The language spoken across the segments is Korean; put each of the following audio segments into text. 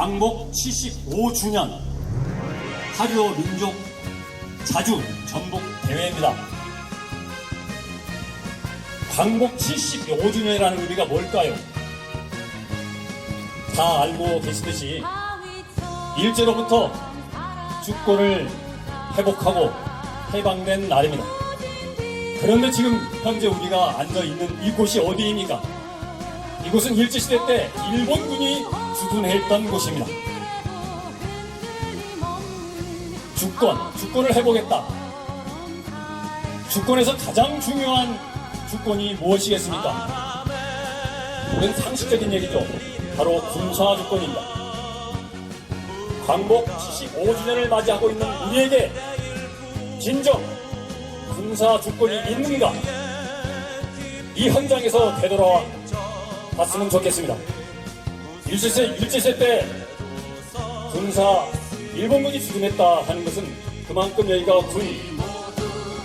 광복 75주년 하류 민족 자주 전북 대회입니다. 광복 75주년이라는 의미가 뭘까요? 다 알고 계시듯이 일제로부터 주권을 회복하고 해방된 날입니다. 그런데 지금 현재 우리가 앉아 있는 이곳이 어디입니까? 이곳은 일제시대 때 일본군이 주둔했던 곳입니다. 주권, 주권을 회복했다. 주권에서 가장 중요한 주권이 무엇이겠습니까? 이건 상식적인 얘기죠. 바로 군사 주권입니다. 광복 75주년을 맞이하고 있는 우리에게 진정 군사 주권이 있는가? 이 현장에서 되돌아와 봤으면 좋겠습니다. 일제세, 일제세 때 군사 일본군이 주둔했다 하는 것은 그만큼 여기가 군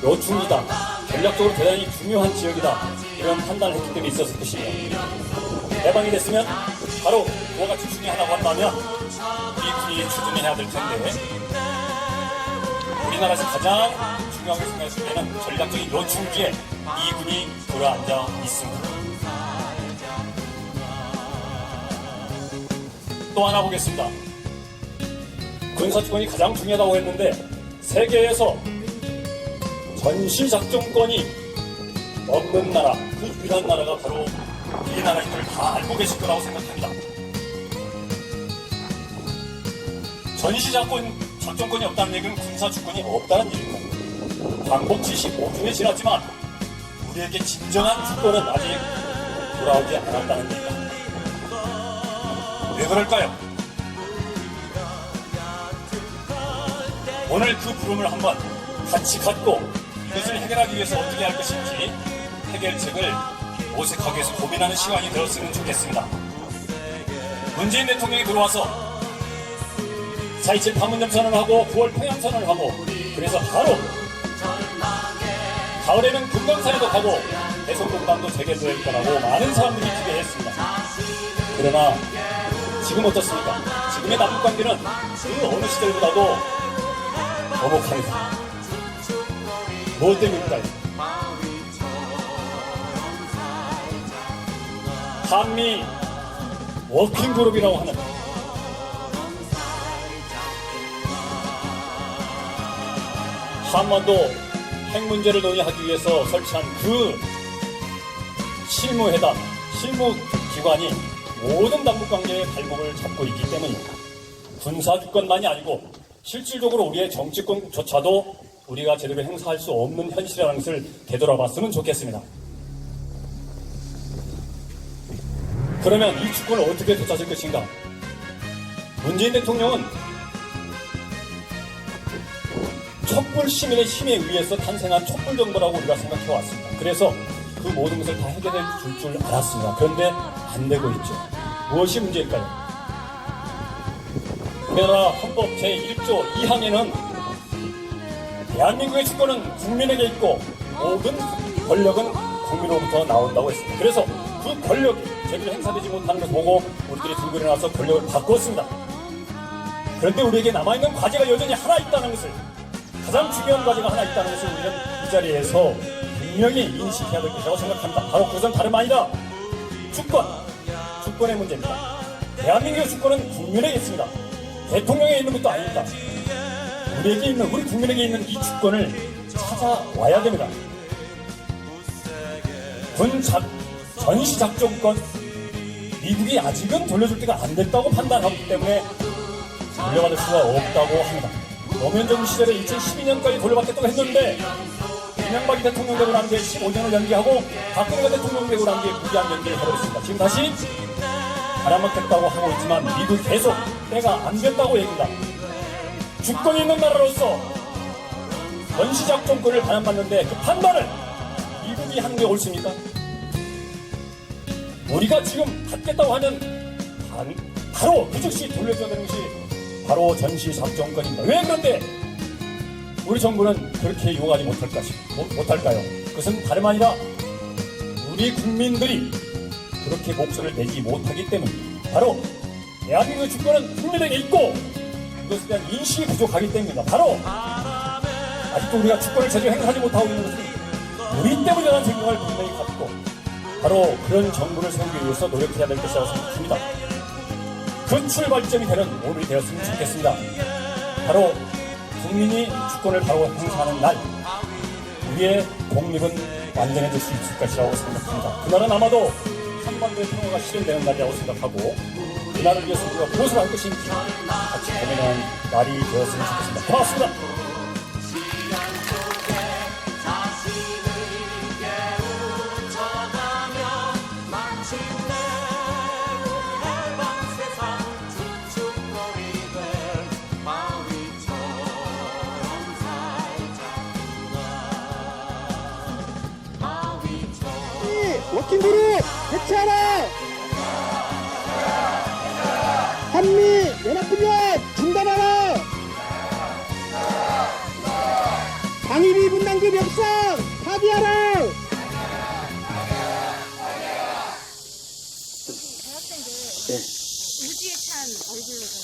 요충지다. 전략적으로 대단히 중요한 지역이다. 이런 판단을 했기 때문에 있었을 것입니다. 해방이 됐으면 바로 그와 같이 중에 하나가 한다면 우리 군이 주둔해야 될 텐데 우리나라에서 가장 중요하게 생각했을 때는 전략적인 요충지에 이 군이 들어앉아 있습니다. 또 하나 보겠습니다. 군사주권이 가장 중요하다고 했는데 세계에서 전시작전권이 없는 나라, 그 유일한 나라가 바로 우리나라인 걸다 알고 계실 거라고 생각합니다. 전시작전, 작전권이 없다는 얘기는 군사주권이 없다는 얘기입니다. 광복 75주년이 지났지만 우리에게 진정한 주권은 아직 돌아오지 않았다는 얘기입니다. 왜 그럴까요? 오늘 그 부름을 한번 같이 갖고 이것을 해결하기 위해서 어떻게 할 것인지 해결책을 모색하기 위해서 고민하는 시간이 되었으면 좋겠습니다. 문재인 대통령이 들어와서 4.27 판문점 선언을 하고 9월 평양 선언을 하고 그래서 바로 가을에는 금강산에도 가고 대성공단도 재개될 거라고 많은 사람들이 기대했습니다. 그러나 지금 어떻습니까? 지금의 남북 관계는 그 어느 시절보다도 거북합니다. 뭐 때문일까요? 한미 워킹그룹이라고 하는 한반도 핵 문제를 논의하기 위해서 설치한 그 실무회담, 실무기관이 모든 남북 관계의 발목을 잡고 있기 때문입니다. 군사 주권만이 아니고 실질적으로 우리의 정치권조차도 우리가 제대로 행사할 수 없는 현실이라는 것을 되돌아봤으면 좋겠습니다. 그러면 이 주권을 어떻게 되찾을 것인가? 문재인 대통령은 촛불 시민의 힘에 의해서 탄생한 촛불 정부라고 우리가 생각해 왔습니다. 그래서 그 모든 것을 다 해결해 줄 줄 알았습니다. 그런데 안 되고 있죠. 무엇이 문제일까요? 우리나라 헌법 제1조 2항에는 대한민국의 주권은 국민에게 있고 모든 권력은 국민으로부터 나온다고 했습니다. 그래서 그 권력이 제대로 행사되지 못하는 것을 보고 우리들이 들고 일어나서 권력을 바꾸었습니다. 그런데 우리에게 남아있는 과제가 여전히 하나 있다는 것을 가장 중요한 과제가 하나 있다는 것을 우리는 이 자리에서 분명히 인식해야 될 것이라고 생각합니다. 바로 그것은 다름 아니라 주권, 주권의 문제입니다. 대한민국의 주권은 국민에게 있습니다. 대통령에 있는 것도 아닙니다. 우리에게 있는, 우리 국민에게 있는 이 주권을 찾아와야 됩니다. 군 작, 전시 작전권, 미국이 아직은 돌려줄 때가 안 됐다고 판단하기 때문에 돌려받을 수가 없다고 합니다. 노무현 정부 시절에 2012년까지 돌려받겠다고 했는데 이명박이 대통령 되고 난 뒤에 15년을 연기하고 박근혜가 대통령 되고 난 뒤에 무기한 연기를 해버렸습니다. 지금 다시 알아먹겠다고 하고 있지만 미국 계속 때가 안 됐다고 얘기합니다. 주권이 있는 나라로서 전시작전권을 반환받는데 그 판단을 미국이 하는 게 옳습니까? 우리가 지금 갖겠다고 하면 반- 바로 그 즉시 돌려줘야 되는 것이 바로 전시작전권입니다. 왜 그런데 우리 정부는 그렇게 요구하지 못할 못할까요? 그것은 다름 아니라 우리 국민들이 그렇게 목소리를 내지 못하기 때문입니다. 바로 대한민국의 주권은 국민에게 있고 이것에 대한 인식이 부족하기 때문입니다. 바로 아직도 우리가 주권을 제대로 행사하지 못하고 있는 것은 우리 때문이라는 생각을 분명히 갖고 바로 그런 정부를 세우기 위해서 노력해야 될 것이라고 생각합니다. 그 출발점이 되는 오늘이 되었으면 좋겠습니다. 바로 국민이 주권을 바로 행사하는 날 우리의 독립은 완전해질 수 있을 것이라고 생각합니다. 그날은 아마도 한반도의 평화가 실현되는 날이라고 생각하고 이 날을 위해서 우리가 무엇을 할 것인지 같이 고민하는 날이 되었으면 좋겠습니다. 고맙습니다. 워킹그룹 해체하라! 한미 연합훈련 중단하라! 방위비 분담금 협상 파기하라! 대학생들 우주에 찬 얼굴로 좀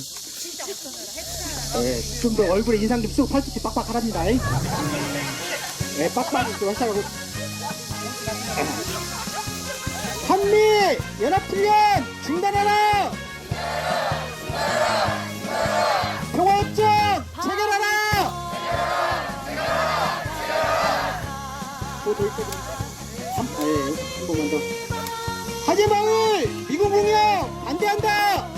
진짜 해체하라 네, 좀더 얼굴에 인상 좀 쓰고 팔뚝이 빡빡 하랍니다. 네, 빡빡이 좀 하시라고. 한미 연합훈련 중단하라! 평화협정 체결하라! 한, 아, 예, 한 번만 더. 하재마을 미군 공영 반대한다!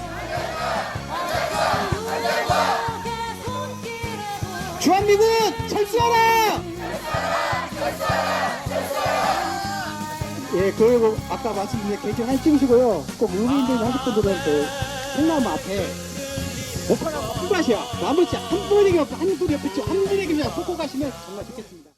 주한미군 예, 그리고 아까 말씀드린 개인적으로 하나 찍으시고요. 꼭 의무인들 하실 분들은 그 생나무 앞에 오빠가 한 분이야. 아무렇지 한 분에게 한 옆에 한 분에게 그냥 꽂고 가시면 정말 좋겠습니다.